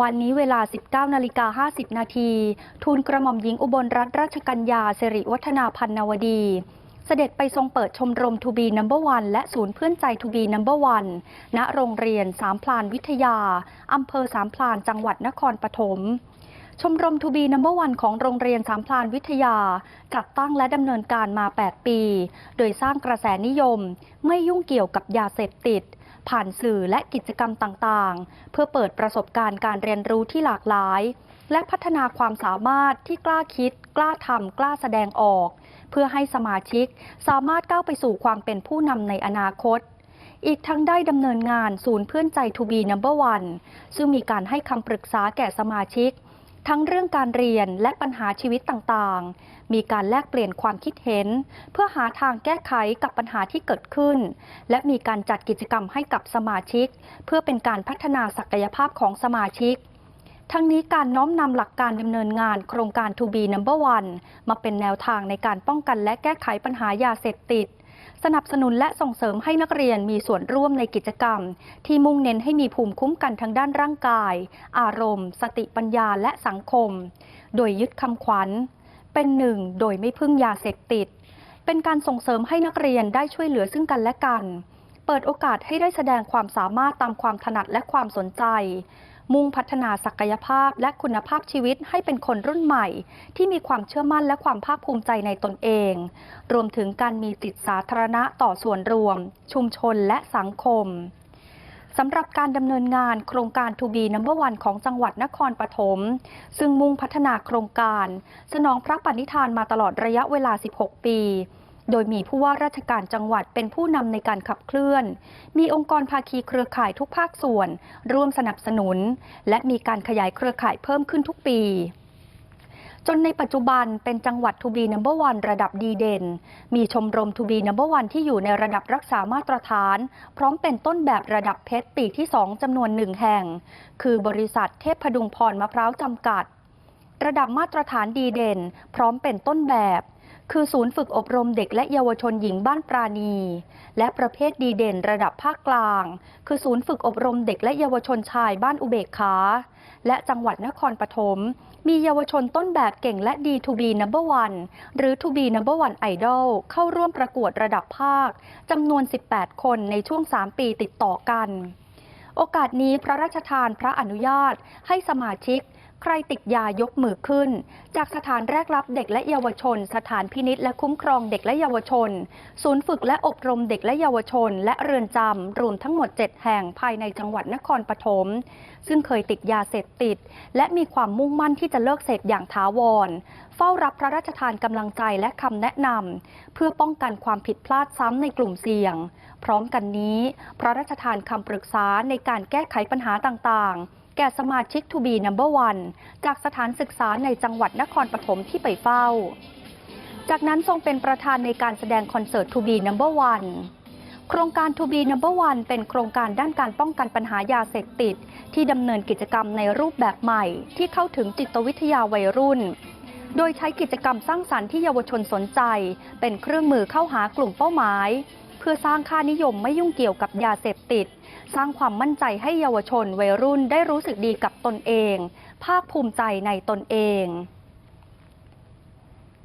วันนี้เวลา 19นาฬิกา50 นาที ทูลกระหม่อมหญิงอุบลรัตนราชกัญญาสิริวัฒนาพันนวดี เสด็จไปทรงเปิดชมรมทูบีนัมเบอร์วันและศูนย์เพื่อนใจทูบีนัมเบอร์วันณโรงเรียนสามพลานวิทยา อำเภอสามพลานจังหวัดนครปฐมชมรมทูบีนัมเบอร์วันของโรงเรียนสามพลานวิทยา จัดตั้งและดำเนินการมา 8 ปี โดยสร้างกระแสนิยม ไม่ยุ่งเกี่ยวกับยาเสพติด ผ่านสื่อและกิจกรรมต่างๆ เพื่อเปิดประสบการณ์การเรียนรู้ที่หลากหลาย และพัฒนาความสามารถที่กล้าคิด กล้าทำกล้าแสดงออก เพื่อให้สมาชิกสามารถก้าวไปสู่ความเป็นผู้นำในอนาคตอีกทั้งได้ดำเนินงานศูนย์เพื่อนใจทูบีนัมเบอร์วันซึ่งมีการให้คำปรึกษาแก่สมาชิก ทั้งเรื่องการเรียนและปัญหาชีวิตต่างๆ มีการแลกเปลี่ยนความคิดเห็น เพื่อหาทางแก้ไขกับปัญหาที่เกิดขึ้น และมีการจัดกิจกรรมให้กับสมาชิก เพื่อเป็นการพัฒนาศักยภาพของสมาชิก ทั้งนี้การน้อมนำหลักการดำเนินงานโครงการ To be Number One มาเป็นแนวทางในการป้องกันและแก้ไขปัญหายาเสพติด สนับสนุนและส่งเสริมให้นักเรียนมีส่วนร่วมในกิจกรรม ที่มุ่งเน้นให้มีภูมิคุ้มกันทางด้านร่างกาย อารมณ์ สติปัญญาและสังคม โดยยึดคำขวัญ เป็นหนึ่งโดยไม่พึ่งยาเสพติด เป็นการส่งเสริมให้นักเรียนได้ช่วยเหลือซึ่งกันและกัน เปิดโอกาสให้ได้แสดงความสามารถตามความถนัดและความสนใจ มุ่งพัฒนาศักยภาพและคุณภาพชีวิตให้เป็นคนรุ่นใหม่ ที่มีความเชื่อมั่นและความภาคภูมิใจในตนเอง รวมถึงการมีจิตสาธารณะต่อส่วนรวม ชุมชนและสังคมสำหรับการดำเนินงานโครงการ To be Number One ของจังหวัดนครปฐมซึ่งมุ่งพัฒนาโครงการ สนองพระปณิธานมาตลอดระยะเวลา 16 ปี โดยมีผู้ว่าราชการจังหวัดเป็นผู้นำในการขับเคลื่อน มีองค์กรภาคีเครือข่ายทุกภาคส่วน ร่วมสนับสนุน และมีการขยายเครือข่ายเพิ่มขึ้นทุกปีจนในปัจจุบันเป็นจังหวัดทูบีนัมเบอร์วันระดับดีเด่น มีชมรมทูบีนัมเบอร์วันที่อยู่ในระดับรักษามาตรฐาน พร้อมเป็นต้นแบบระดับเพชรปีที่ 2 จำนวนหนึ่งแห่ง คือบริษัทเทพพดุงพรมะพร้าวจำกัด ระดับมาตรฐานดีเด่น พร้อมเป็นต้นแบบ คือศูนย์ฝึกอบรมเด็กและเยาวชนหญิงบ้านปราณี และประเภทดีเด่นระดับภาคกลาง คือศูนย์ฝึกอบรมเด็กและเยาวชนชายบ้านอุเบกขา และจังหวัดนครปฐมมีเยาวชนต้นแบบเก่งและดี To be number one หรือ To be number one idol เข้าร่วมประกวดระดับภาคจำนวน 18 คนในช่วง 3 ปีติดต่อกัน โอกาสนี้พระราชทานพระอนุญาตให้สมาชิก ใครติดยายกมือขึ้น จากสถานแรกรับเด็กและเยาวชน สถานพินิษและคุ้มครองเด็กและเยาวชน ศูนย์ฝึกและอบรมเด็กและเยาวชน และเรือนจำรวมทั้งหมด 7 แห่งภายในจังหวัดนครปฐมซึ่งเคยติดยาเสพติด และมีความมุ่งมั่นที่จะเลิกเสพอย่างถาวร เฝ้ารับพระราชทานกำลังใจและคำแนะนำเพื่อป้องกันความผิดพลาดซ้ำในกลุ่มเสี่ยง พร้อมกันนี้ พระราชทานคำปรึกษาในการแก้ไขปัญหาต่างๆ แก่สมาชิก To be Number One จากสถานศึกษาในจังหวัดนครปฐมที่ไปเฝ้า จากนั้นทรงเป็นประธานในการแสดงคอนเสิร์ต To be Number One โครงการ To be Number One เป็นโครงการด้านการป้องกันปัญหายาเสพติด ที่ดำเนินกิจกรรมในรูปแบบใหม่ ที่เข้าถึงจิตวิทยาวัยรุ่น โดยใช้กิจกรรมสร้างสรรค์ที่เยาวชนสนใจ เป็นเครื่องมือเข้าหากลุ่มเป้าหมาย เพื่อสร้างค่านิยมไม่ยุ่งเกี่ยวกับยาเสพติด สร้างความมั่นใจให้เยาวชนวัยรุ่นได้รู้สึกดีกับตนเอง ภาคภูมิใจในตนเอง